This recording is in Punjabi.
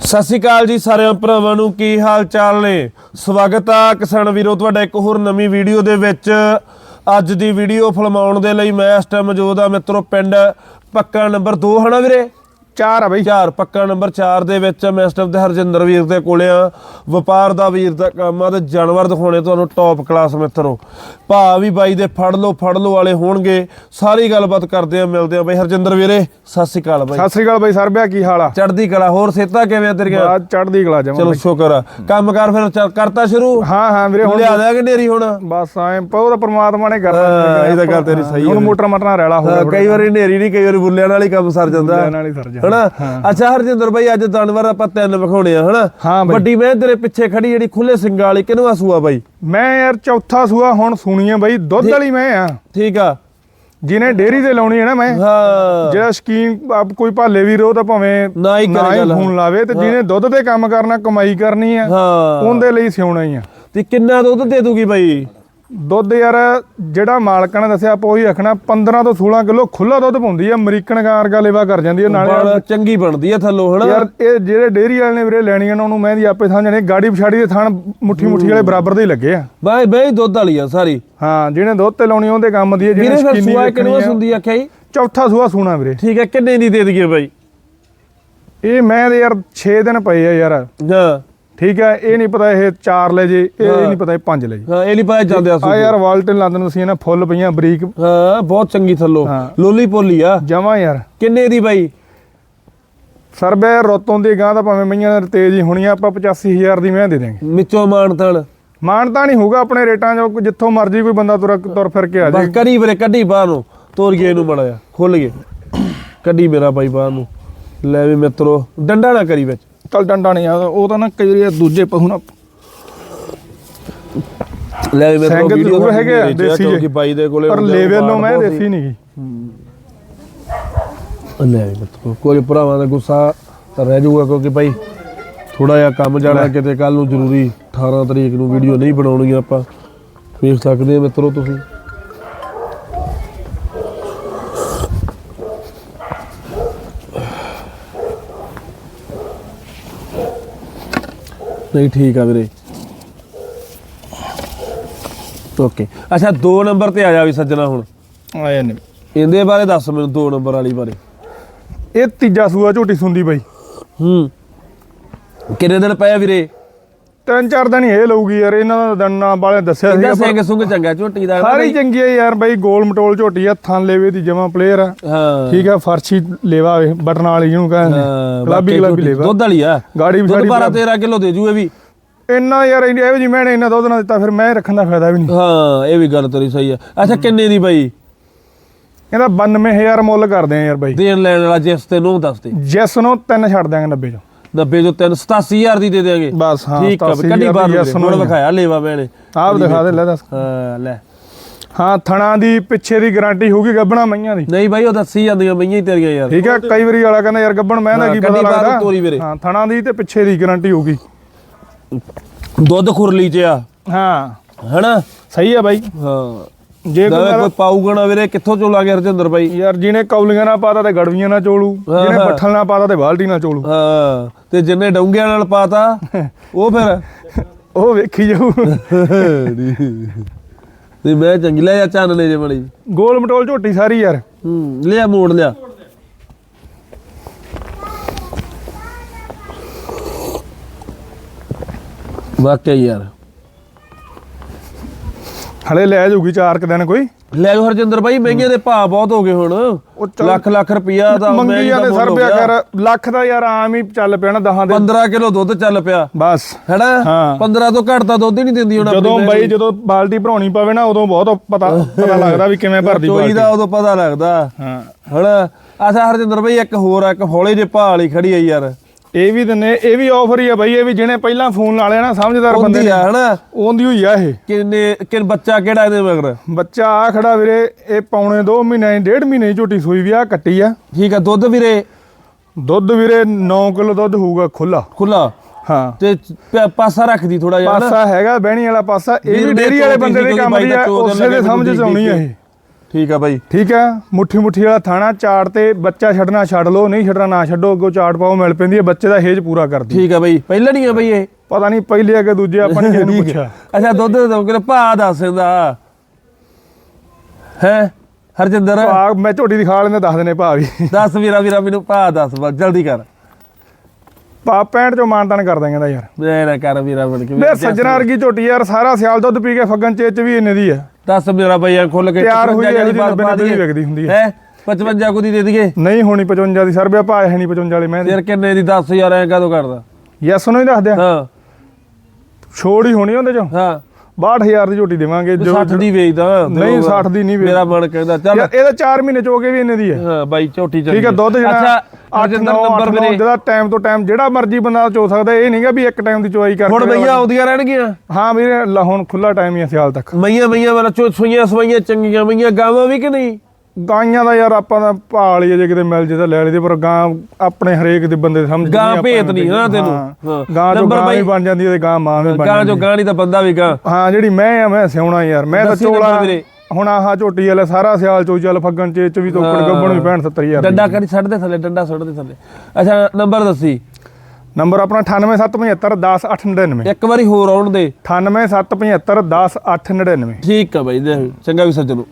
ਸਤਿ ਸ਼੍ਰੀ ਅਕਾਲ ਜੀ ਸਾਰਿਆਂ ਭਰਾਵਾਂ ਨੂੰ, ਕੀ ਹਾਲ ਚਾਲ ਨੇ? ਸਵਾਗਤ ਆ ਕਿਸਾਨ ਵੀਰੋ, ਤੁਹਾਡਾ ਇੱਕ ਹੋਰ ਨਵੀਂ ਵੀਡੀਓ ਦੇ ਵਿੱਚ। ਅੱਜ ਦੀ ਵੀਡੀਓ ਫਿਲਮਾਉਣ ਦੇ ਲਈ ਮੈਂ ਇਸ ਟਾਈਮ ਮੌਜੂਦ ਆ ਮਿੱਤਰੋ, ਪਿੰਡ ਪੱਕਾ ਨੰਬਰ 2 ਹਨਾ ਵੀਰੇ? ਚਾਰ ਆ ਬਈ। 4 ਪੱਕਾ ਨੰਬਰ 4 ਦੇ ਵਿੱਚ ਮੈਂ ਇਸ ਟਾਈਮ ਤੇ ਹਰਜਿੰਦਰ ਵੀਰ ਦੇ ਕੋਲੇ ਆ। ਵਪਾਰ ਦਾ ਵੀਰ ਦਾ ਕੰਮ ਆ ਤੇ ਜਾਨਵਰ ਦਿਖਾਉਣੇ ਤੁਹਾਨੂੰ ਟੌਪ ਕਲਾਸ ਮਿੱਤਰੋ। ਭਾ ਵੀ ਬਾਈ ਦੇ ਫੜ ਲਓ ਫੜ ਲਓ ਵਾਲੇ ਹੋਣਗੇ। ਸਾਰੀ ਗੱਲਬਾਤ ਕਰਦੇ ਆ ਮਿਲਦੇ ਆ ਬਾਈ। ਹਰਜਿੰਦਰ ਵੀਰੇ ਸਤਿ ਸ਼੍ਰੀ ਅਕਾਲ ਬਾਈ। ਸਤਿ ਸ੍ਰੀ ਅਕਾਲ ਬਈ ਸਰਬਿਆ ਕੀ ਹਾਲ ਆ? ਚੜ੍ਹਦੀ ਕਲਾ ਹੋਰ ਸੇਤਾ ਕਿਵੇਂ ਆ ਤੇਰੀਆਂ? ਬਾਅਦ ਚੜਦੀ ਕਲਾ ਜਾਵਾਂ ਚਲੋ ਸ਼ੁਕਰ ਆ। ਕੰਮ ਕਰ ਫਿਰ ਕਰਤਾ ਸ਼ੁਰੂ? ਹਾਂ ਹਾਂ ਵੀਰੇ ਹੁਣ ਲਿਆ ਦਿਆਂਗੇ ਢੇਰੀ ਹੁਣ? ਬਸ ਐ ਪਉ ਤਾਂ ਪ੍ਰਮਾਤਮਾ ਨੇ ਹਾਂ, ਕਰਨਾ ਇਹ ਤਾਂ ਗੱਲ ਤੇਰੀ ਸਹੀ ਹੁਣ। ਮੋਟਰ ਮਟਣਾ ਰੈਲਾ ਹੋ ਕਈ ਵਾਰੀ ਨੇਰੀ ਨਹੀਂ ਕਈ ਵਾਰੀ ਬੁੱਲਿਆਂ ਨਾਲ ਹੀ ਕੰਮ ਸਰ ਜਾਂਦਾ। ਬੁੱਲਿਆਂ ਨਾਲ ਹੀ ਸਰ ਜਾਂਦਾ। ਹਨਾ? ਅੱਛਾ ਹਰਜਿੰਦਰ ਬਾਈ ਅੱਜ ਜਾਨਵਰ ਆਪਾਂ ਤਿੰਨ ਵਿਖਾਉਣੇ ਆ ਹਨਾ। ਵੱਡੀ ਮੈਂ ਤੇਰੇ ਪਿੱਛੇ ਖੜੀ ਜਿਹੜੀ ਖੁੱਲੇ ਸਿੰਗਾਂ ਵਾਲੀ ਕਿਹਨੂੰ ਸੂਆ ਬਾਈ? ਮੈਂ ਯਾਰ ਚੌਥਾ ਸੂਆ ਹੁਣ ਸੁਣੀ ਆ ਬਈ ਦੁੱਧ ਵਾਲੀ ਮੈਂ ਆ। ਠੀਕ ਆ। ਜਿਹਨੇ ਡੇਰੀ ਤੇ ਲਾਉਣੀ ਹੈ ਨਾ ਮੈਂ ਹਾਂ। ਜਿਹੜਾ ਸ਼ਕੀਨ ਆਪ ਕੋਈ ਭਾਲੇ ਵੀ ਰੋ ਤਾਂ ਭਾਵੇਂ ਨਾ ਹੀ ਕਰੇ ਗੱਲ। ਫੋਨ ਲਾਵੇ ਤੇ ਜਿਹਨੇ ਦੁੱਧ ਤੇ ਕੰਮ ਕਰਨਾ ਕਮਾਈ ਕਰਨੀ ਆ ਹਾਂ। ਉਹਦੇ ਲਈ ਸਿਉਣਾ ਹੀ ਆ। ਤੇ ਕਿੰਨਾ ਦੁੱਧ ਦੇ ਦੂਗੀ ਬਾਈ? ਦੁੱਧ ਯਾਰ ਜਿਹੜਾ ਮਾਲਕਾਂ ਨੇ ਦੱਸਿਆ ਆਪਾਂ ਉਹੀ ਰੱਖਣਾ 15 ਤੋਂ 16 ਕਿਲੋ ਖੁੱਲਾ ਦੁੱਧ ਪਾਉਂਦੀ ਆ ਅਮਰੀਕਨ ਗਾਂ ਵਰਗਾ ਲੇਵਾ ਕਰ ਜਾਂਦੀ ਆ ਨਾਲੇ ਚੰਗੀ ਬਣਦੀ ਆ ਥੱਲੋਂ ਹਨਾ? ਯਾਰ ਇਹ ਜਿਹੜੇ ਡੇਰੀ ਵਾਲੇ ਨੇ ਵੀਰੇ ਲੈਣੀਆਂ ਨੇ ਉਹਨੂੰ ਮੈਂ ਦੀ ਆਪੇ ਸਮਝਣੇ ਗਾੜੀ ਪਛਾੜੀ ਦੇ ਥਣ ਮੁੱਠੀ ਮੁੱਠੀ ਵਾਲੇ ਬਰਾਬਰ ਦੇ ਹੀ ਲੱਗੇ ਆ। ਬਾਈ ਬਾਈ ਦੁੱਧ ਵਾਲੀ ਆ ਸਾਰੀ। ਹਾਂ ਜਿਹਨੇ ਦੁੱਧ ਤੇ ਲਾਉਣੀ ਉਹਦੇ ਕੰਮ ਦੀ ਵੀਰੇ ਜਿਹਨੇ ਸ਼ਕੀਨੀ ਸੂਆ ਦੇਖਣੀ ਕਿੰਨੂ ਆ। ਸੁੰਦੀ ਆਖਿਆ ਜੀ ਚੌਥਾ ਸੂਆ ਸੂਣਾ ਵੀਰੇ। ਠੀਕ ਹੈ ਕਿੰਨੇ ਦੀ ਦੇ ਦਈਏ ਬਾਈ? ਇਹ ਮੈਂ ਦੇ ਯਾਰ 6 ਦਿਨ ਪਏ ਆ ਯਾਰ। ਹਾਂ। ਠੀਕ ਹੈ ਇਹ ਨਹੀਂ ਪਤਾ ਇਹ 4 ਲੈ ਜੇ ਇਹ ਨਹੀਂ ਪਤਾ ਇਹ 5 ਲੈ ਜੇ। ਹਾਂ ਇਹ ਨਹੀਂ ਪਤਾ ਜਾਂਦੇ ਆ ਯਾਰ ਵਾਲਟਨ ਲੰਦਨ ਤੁਸੀਂ ਇਹਨਾਂ ਫੁੱਲ ਪਈਆਂ ਬਰੀਕ। ਹਾਂ ਬਹੁਤ ਚੰਗੀ ਥੱਲੋਂ। ਲੋਲੀ ਪੋਲੀ ਆ। ਜਮਾ ਯਾਰ। ਕਿੰਨੇ ਦੀ ਬਾਈ? ਸਰਬੇ ਰੋਤੋਂ ਦੀ ਗਾਂ ਤਾਂ ਭਾਵੇਂ ਮਈਆਂ ਤੇਜ਼ ਹੀ ਹੋਣੀਆਂ ਆਪਾਂ 85000 ਦੀ ਮੈਂ ਦੇ ਦੇਾਂਗੇ ਮਿੱਚੋ ਮਾਨਤਣ ਮਾਨਤਾ ਨਹੀਂ ਹੋਊਗਾ ਆਪਣੇ ਰੇਟਾਂ 'ਚ ਜਿੱਥੋਂ ਮਰਜ਼ੀ ਕੋਈ ਬੰਦਾ ਤੁਰ ਤੁਰ ਫਿਰ ਕੇ ਆ ਬਸ ਜਾਏ ਕਰੀ ਵੀਰੇ ਕੱਢੀ ਬਾਹਰ ਨੂੰ ਤੋਰੀਏ ਇਹਨੂੰ ਮੜਾ ਜਾ ਖੁੱਲ ਗਏ। ਕੱਢੀ ਮੇਰਾ ਬਾਈ ਬਾਹਰ ਨੂੰ। ਲੈ ਵੀ ਮਿੱਤਰੋ ਡੰਡਾ ਨਾ ਕਰੀ ਵਿੱਚ। ਚੱਲ ਡੰਡਾ ਨਹੀਂ ਆ ਉਹ ਤਾਂ ਨਾ ਕਈ ਵਾਰੀ ਦੂਜੇ ਪਹੂ ਨਾ ਲੈ ਵੀ ਮਿੱਤਰੋ ਸਿੰਘ ਵੀਡੀਓ ਹੈਗੇ ਆ, ਦੇਸੀ ਕਿਉਂਕਿ। ਬਾਈ ਦੇ ਕੋਲੇ ਪਰ ਲੈਵਲ ਨੂੰ ਮੈਂ। ਦੇਸੀ ਨਹੀਂ ਗਈ ਲੈ ਮਿੱਤਰੋ ਕੋਈ ਭਰਾਵਾਂ ਦਾ ਗੁੱਸਾ ਤਾਂ ਰਹਿ ਜਾਊਗਾ ਕਿਉਂਕਿ ਬਾਈ ਥੋੜਾ ਜਿਹਾ ਕੰਮ ਜਾਣਾ ਕਿਤੇ ਕੱਲ ਨੂੰ ਜ਼ਰੂਰੀ 18 ਤਰੀਕ ਨੂੰ ਵੀਡੀਓ ਨਹੀਂ ਬਣਾਉਣੀ ਆਪਾਂ। ਵੇਖ ਸਕਦੇ ਆ ਮਿੱਤਰੋ ਤੁਸੀਂ। ਨਹੀਂ ਠੀਕ ਆ ਵੀਰੇ। ਓਕੇ ਅੱਛਾ 2 ਨੰਬਰ ਤੇ ਆ ਜਾ ਵੀ ਸੱਜਣਾ ਹੁਣ। ਆਇਆ ਨਹੀਂ ਇਹਦੇ ਬਾਰੇ ਦੱਸ ਮੈਨੂੰ 2 ਨੰਬਰ ਵਾਲੀ ਬਾਰੇ। ਇਹ ਤੀਜਾ ਸੂਆ ਝੋਟੀ ਸੁੰਦੀ ਬਾਈ। ਹੂੰ। ਕਿੰਨੇ ਦਿਨ ਪਏ ਵੀਰੇ? ਤਿੰਨ ਚਾਰ ਦਿਨ ਹੀ ਇਹ ਲਊਗੀ ਯਾਰ ਇਹਨਾਂ ਦਾ ਦੰਨਾ ਵਾਲੇ ਦੱਸਿਆ ਇਹਦਾ ਸੀ ਸਿੰਘ ਸੁੰਗ ਚੰਗਾ ਝੋਟੀ ਦਾ ਸਾਰੀ? ਚੰਗੀ ਹੈ ਯਾਰ ਬਾਈ ਗੋਲ ਮਟੋਲ ਝੋਟੀ ਆ ਥਾਂ ਲੇਵੇ ਦੀ ਜਮਾ ਪਲੇਅਰ ਆ। ਹਾਂ। ਠੀਕ ਆ ਫਰਸ਼ੀ ਲੇਵਾ ਵੇ ਬਟਨ ਵਾਲੀ ਜਿਹਨੂੰ ਕਹਿੰਦੇ ਗੁਲਾਬੀ ਗੁਲਾਬੀ ਲੇਵਾ। ਦੁੱਧ ਵਾਲੀ ਆ। ਗਾੜੀ ਦੁੱਧ ਵਿਛਾੜੀ 12 13 ਕਿਲੋ ਦੇ ਜੂ ਇਹ ਵੀ। ਇੰਨਾ ਯਾਰ ਇਹੋ ਜੀ ਮੈਨੇ ਇੰਨਾ ਦੁੱਧ ਨਾ ਦਿੱਤਾ ਫਿਰ ਮੈਂ ਰੱਖਣ ਦਾ ਫਾਇਦਾ ਵੀ ਨਹੀਂ। ਹਾਂ ਇਹ ਵੀ ਗੱਲ ਤੇਰੀ ਸਹੀ ਆ। ਅੱਛਾ ਕਿੰਨੇ ਦੀ ਬਾਈ? ਇਹਦਾ 92000 ਮੁੱਲ ਕਰਦੇ ਆ ਯਾਰ ਬਾਈ। ਦੇਣ ਲੈਣ ਵਾਲਾ ਜਿਸ ਤੇ ਨੂੰ ਦੱਸ ਦੇ। ਜਿਸ ਨੂੰ ਤਿੰਨ ਛੱਡ ਦਿਆਂਗੇ 90 ਚੋਂ। 90 ਜੋ 3 87000 ਦੀ ਦੇ ਦੇਾਂਗੇ ਬਸ ਹਾਂ ਠੀਕ ਆ ਵੀ 87,000 ਕੱਢੀ ਬਾਹਰ ਨੂੰ ਨੂੰ ਹੁਣ ਵਿਖਾਇਆ ਲੇਵਾ ਮੈਨੇ ਆਪ ਦਿਖਾ ਦੇ ਲੈ ਦੱਸ। ਹਾਂ ਲੈ। ਹਾਂ ਥਣਾ ਦੀ ਪਿੱਛੇ ਦੀ ਗਾਰੰਟੀ ਹੋਊਗੀ ਗੱਬਣਾ ਮਈਆਂ ਦੀ। ਨਹੀਂ ਬਾਈ ਉਹ ਦੱਸੀ ਜਾਂਦੀਆਂ ਮਈਆਂ ਹੀ ਤੇਰੀਆਂ ਯਾਰ। ਠੀਕ ਹੈ ਕਈ ਵਾਰੀ ਵਾਲਾ ਕਹਿੰਦਾ ਯਾਰ ਗੱਬਣ ਮੈਂ ਦਾ ਹਾਂ, ਕੀ ਪਤਾ ਨੂੰ। ਲੱਗਦਾ? ਹਾਂ ਥਣਾ ਦੀ ਤੇ ਪਿੱਛੇ ਦੀ ਗਾਰੰਟੀ ਹੋਊਗੀ। ਦੁੱਧ ਖੁਰਲੀ ਚ ਆ। ਹਾਂ। ਹਨਾ? ਸਹੀ ਹੈ ਬਾਈ। ਹਾਂ। ਜੇ ਕੋਈ ਕੋਈ ਪਾਊਗਾ ਨਾ ਵੀਰੇ ਕਿੱਥੋਂ ਚੋਲਾ ਗਿਆ ਰਜਿੰਦਰ ਬਾਈ? ਯਾਰ ਜਿਹਨੇ ਕੌਲੀਆਂ ਨਾਲ ਪਾਤਾ ਤੇ ਗੜਵੀਆਂ ਨਾਲ ਚੋਲੂ ਜਿਹਨੇ ਹਾਂ। ਬੱਠਲ ਨਾਲ ਪਾਤਾ ਤੇ ਬਾਲਟੀ ਨਾਲ ਚੋਲੂ। ਹਾਂ ਤੇ ਜਿੰਨੇ ਡੌਂਗਿਆਂ ਨਾਲ ਪਾਤਾ ਉਹ ਫਿਰ? ਉਹ ਵੇਖੀ ਜਾਊ। ਤੇ ਮੈਂ ਚੰਗੀ ਲੈ ਜਾ ਚਾਨਣੇ ਜੇ ਬੜੀ ਗੋਲ ਮਟੋਲ ਝੋਟੀ ਸਾਰੀ ਯਾਰ। ਹੂੰ ਲਿਆ ਮੋੜ ਲਿਆ। ਵਾਕਈ ਯਾਰ। ਹਲੇ ਲੈ ਜਾਊਗੀ ਚਾਰ ਕ ਦਿਨ ਕੋਈ। ਲੈ ਜੋ ਹਰਜਿੰਦਰ ਬਾਈ ਮਹਿੰਗੇ ਦੇ ਭਾਅ ਬਹੁਤ ਹੋ ਗਏ ਹੁਣ। ਲੱਖ ਲੱਖ ਰੁਪਈਆ ਦਾ ਮੰਗੀ ਜਾਂਦੇ ਸਰ ਪਿਆ। ਕਰ ਲੱਖ ਦਾ ਯਾਰ ਆਮ ਹੀ ਚੱਲ ਪਿਆ ਨਾ ਦਹਾਂ ਦੇ। 15 ਕਿਲੋ ਦੁੱਧ ਚੱਲ ਪਿਆ। ਬਸ। ਹੈਨਾ? ਹਾਂ। 15 ਤੋਂ ਘੱਟ ਤਾਂ ਦੁੱਧ ਹੀ ਨਹੀਂ ਦਿੰਦੀ ਹੁਣ ਜਦੋਂ ਬਾਈ ਜਦੋਂ ਬਾਲਟੀ ਭਰਾਉਣੀ ਪਵੇ ਨਾ ਉਦੋਂ ਬਹੁਤ ਪਤਾ ਪਤਾ ਲੱਗਦਾ ਵੀ ਕਿਵੇਂ ਭਰਦੀ ਚੋਈ ਬਾਲਟੀ। ਦਾ ਉਦੋਂ ਪਤਾ ਲੱਗਦਾ। ਹਾਂ। ਹੁਣ ਅੱਛਾ ਹਰਜਿੰਦਰ ਬਾਈ ਇੱਕ ਹੋਰ ਇੱਕ ਹੌਲੇ ਜੇ ਭਾਅ ਵਾਲੀ ਖੜੀ ਆ ਯਾਰ। ਇਹ ਵੀ ਦਿੰਨੇ ਇਹ ਵੀ ਆਫਰ ਹੀ ਆ ਬਾਈ ਇਹ ਵੀ ਜਿਹਨੇ ਪਹਿਲਾਂ ਫੋਨ ਲਾ ਲਿਆ ਨਾ ਸਮਝਦਾਰ ਬੰਦੇ ਨੇ। ਹਨਾ? ਉਹਦੀ ਹੋਈ ਆ ਇਹ। ਕਿੰਨੇ ਕਿ ਬੱਚਾ ਕਿਹੜਾ ਇਹਦੇ ਮਗਰ? ਬੱਚਾ ਆ ਖੜਾ ਵੀਰੇ ਇਹ ਪੌਣੇ 2 ਮਹੀਨੇ ਡੇਢ ਮਹੀਨੇ ਝੋਟੀ ਸੂਈ ਵੀ ਆ ਕੱਟੀ ਆ। ਠੀਕ ਆ ਦੁੱਧ ਵੀਰੇ? ਦੁੱਧ ਵੀਰੇ 9 ਕਿਲੋ ਦੁੱਧ ਹੋਊਗਾ ਖੁੱਲਾ ਖੁੱਲਾ ਹਾਂ। ਤੇ ਪਾਸਾ ਰੱਖਦੀ ਥੋੜਾ ਜਿਹਾ ਪਾਸਾ ਹੈਗਾ ਬਹਿਣੀ ਵਾਲਾ ਪਾਸਾ ਇਹ ਵੀ ਡੇਰੀ ਵਾਲੇ ਬੰਦੇ ਦੇ ਕੰਮ ਦੀ ਆ ਉਸੇ ਦੇ ਸਮਝ ਚ ਆਉਣੀ ਆ ਇਹ। ਠੀਕ ਆ ਬਾਈ। ਠੀਕ ਹੈ ਮੁੱਠੀ ਮੁੱਠੀ ਵਾਲਾ ਥਾਣਾ ਚਾੜ ਤੇ ਬੱਚਾ ਛੱਡਣਾ ਛੱਡ ਲਓ ਨਹੀਂ ਛੱਡਣਾ ਨਾ ਛੱਡੋ ਅੱਗੋਂ ਚਾੜ ਪਾਓ ਮਿਲ ਪੈਂਦੀ ਹੈ ਬੱਚੇ ਦਾ ਹੇਜ ਪੂਰਾ ਕਰਦੀ ਠੀਕ ਆ ਬਾਈ ਪਹਿਲਾਂ ਨਹੀਂ ਆ ਬਾਈ ਇਹ। ਪਤਾ ਨਹੀਂ ਪਹਿਲੇ ਅੱਗੇ ਦੂਜੇ ਆਪਾਂ ਨੇ ਕਿਸੇ ਨੂੰ ਠੀਕ ਆ। ਪੁੱਛਿਆ। ਅੱਛਾ ਦੁੱਧ ਦੋ ਕਿਲੋ ਭਾ ਦੱਸ ਦਿੰਦਾ ਹੈ ਹਰਜਿੰਦਰ? ਆ ਮੈਂ ਝੋਟੀ ਦੀ ਖਾ ਲੈਂਦੇ ਦੱਸ ਦਿੰਦੇ ਭਾ ਵੀ। ਦੱਸ ਵੀਰਾ ਵੀਰਾ ਮੈਨੂੰ ਭਾ ਦੱਸ ਬਸ ਜਲਦੀ ਕਰ। ਪਾ 65 ਚੋਂ ਮਾਨਤਾਨ ਕਰ ਦਾਂਗੇ ਦਾ ਯਾਰ। ਨਾ ਕਰ ਵੀਰਾ ਬਣ ਕੇ ਵੇ ਸੱਜਣਾ ਵਰਗੀ ਝੋਟੀ ਯਾਰ ਸਾਰਾ ਸਿਆਲ ਦੁੱਧ ਪੀ ਕੇ ਫੱਗਣ ਚੇਚ ਵੀ ਇੰਨੇ ਦੀ ਆ। ਦੱਸ ਮੇਰਾ ਬਈਆ ਖੁੱਲ ਕੇ ਤਿਆਰ ਹੋਈ 55 ਇਹੋ ਦੀ ਜਿਹੀ ਬਾਤ ਪਾ ਦੀ ਵਿਕਦੀ ਹੁੰਦੀ ਹੈ। 55 ਕੁ ਦੀ ਦੇ ਦਈਏ ਨਹੀਂ ਹੋਣੀ 55 ਦੀ ਸਰਬਿਆ ਭਾ ਹੈ ਨਹੀਂ 55 ਵਾਲੀ ਮੈਂ ਫਿਰ ਕਿੰਨੇ ਦੀ 10000 ਐ ਕਦੋਂ ਕਰਦਾ? ਯੈਸ ਨੂੰ ਹੀ ਦੱਸ ਦਿਆ। ਹਾਂ। ਛੋੜ ਹੀ ਹੋਣੀ ਉਹਦੇ ਚੋਂ। ਹਾਂ। 62000 ਦੀ ਝੋਟੀ ਦੇਵਾਂਗੇ ਜੋ 60 ਦੀ ਵੇਚਦਾ ਨਹੀਂ, 60 ਦੀ ਨਹੀਂ ਮੇਰਾ ਮਨ ਕਹਿੰਦਾ ਚੱਲ। ਇਹਦਾ 4 ਮਹੀਨੇ ਚ ਗਏ ਵੀ ਇੰਨੇ ਦੀ ਹੈ। ਹਾਂ ਬਾਈ ਝੋਟੀ ਚੱਲ ਠੀਕ ਹੈ ਦੁੱਧ ਜਿਹੜਾ ਅੱਛਾ 8 ਹਰਜਿੰਦਰ 9 ਨੰਬਰ 8 9 ਮੇਰੇ। ਜਿਹੜਾ ਟਾਈਮ ਤੋਂ ਟਾਈਮ ਜਿਹੜਾ ਮਰਜ਼ੀ ਬੰਦਾ ਚੋ ਸਕਦਾ ਇਹ ਨਹੀਂਗਾ ਵੀ ਇੱਕ ਟਾਈਮ ਦੀ ਚੋਈ ਕਰਕੇ ਹੁਣ ਬਈਆ ਆਉਂਦੀਆਂ ਰਹਿਣਗੀਆਂ? ਹਾਂ ਵੀਰੇ ਹੁਣ ਖੁੱਲਾ ਟਾਈਮ ਹੀ ਸਿਆਲ ਤੱਕ। ਮਈਆਂ ਮਈਆਂ ਵਾਲਾ ਚੋ ਸੂਈਆਂ ਸਵਾਈਆਂ ਚੰਗੀਆਂ ਮਈਆਂ ਗਾਵਾਂ ਵੀ ਕਿ ਨਹੀਂ? ਗਾਈਆਂ ਦਾ ਯਾਰ ਆਪਾਂ ਦਾ ਭਾਲ ਹੀ ਆ, ਜੇ ਕਿਤੇ ਮਿਲ ਜੇ ਤਾਂ ਲੈ ਲਈਦੇ ਪਰ ਗਾਂ ਆਪਣੇ ਹਰੇਕ ਦੇ ਬੰਦੇ ਸਮਝ ਗਾਂ ਭੇਤ ਨਹੀਂ ਨਾ। ਤੈਨੂੰ ਹਾਂ। ਗਾਂ ਜੋ ਨੰਬਰ ਗਾਂ ਵੀ ਬਾਈ- ਬਣ ਜਾਂਦੀ ਹੈ ਤੇ ਗਾਂ ਮਾਂ ਵੀ ਬਣ ਗਾਂ ਜਾਂਦੀ ਜੋ ਹੈ। ਗਾਂ ਨਹੀਂ ਤਾਂ ਬੰਦਾ ਵੀ ਗਾਂ। ਹਾਂ ਜਿਹੜੀ ਮੈਂ ਆ ਮੈਂ ਸਿਉਣਾ ਯਾਰ। ਮੈਂ ਤਾਂ ਦੱਸੀ ਨੰਬਰ ਚੋਲਾ ਵੀਰੇ। ਹੁਣ ਆਹ ਝੋਟੀ ਵਾਲਾ ਸਾਰਾ ਸਿਆਲ ਚੋਈ ਚੱਲ ਫੱਗਣ ਚ ਚ ਵੀ ਤੋਕੜ ਗੱਬਣ ਵੀ 65 70000 ਡੰਡਾ ਕਰੀ ਛੱਡ ਦੇ ਥੱਲੇ ਡੰਡਾ ਛੱਡ ਦੇ ਥੱਲੇ। ਅੱਛਾ ਨੰਬਰ ਦੱਸੀ। ਨੰਬਰ ਆਪਣਾ 98775 10899 ਇੱਕ ਵਾਰੀ ਹੋਰ ਆਉਣ ਦੇ। 98775 10899 ਠੀਕ ਆ ਬਾਈ ਦੇ ਚੰਗਾ ਵੀ ਸੱਜਣੋ।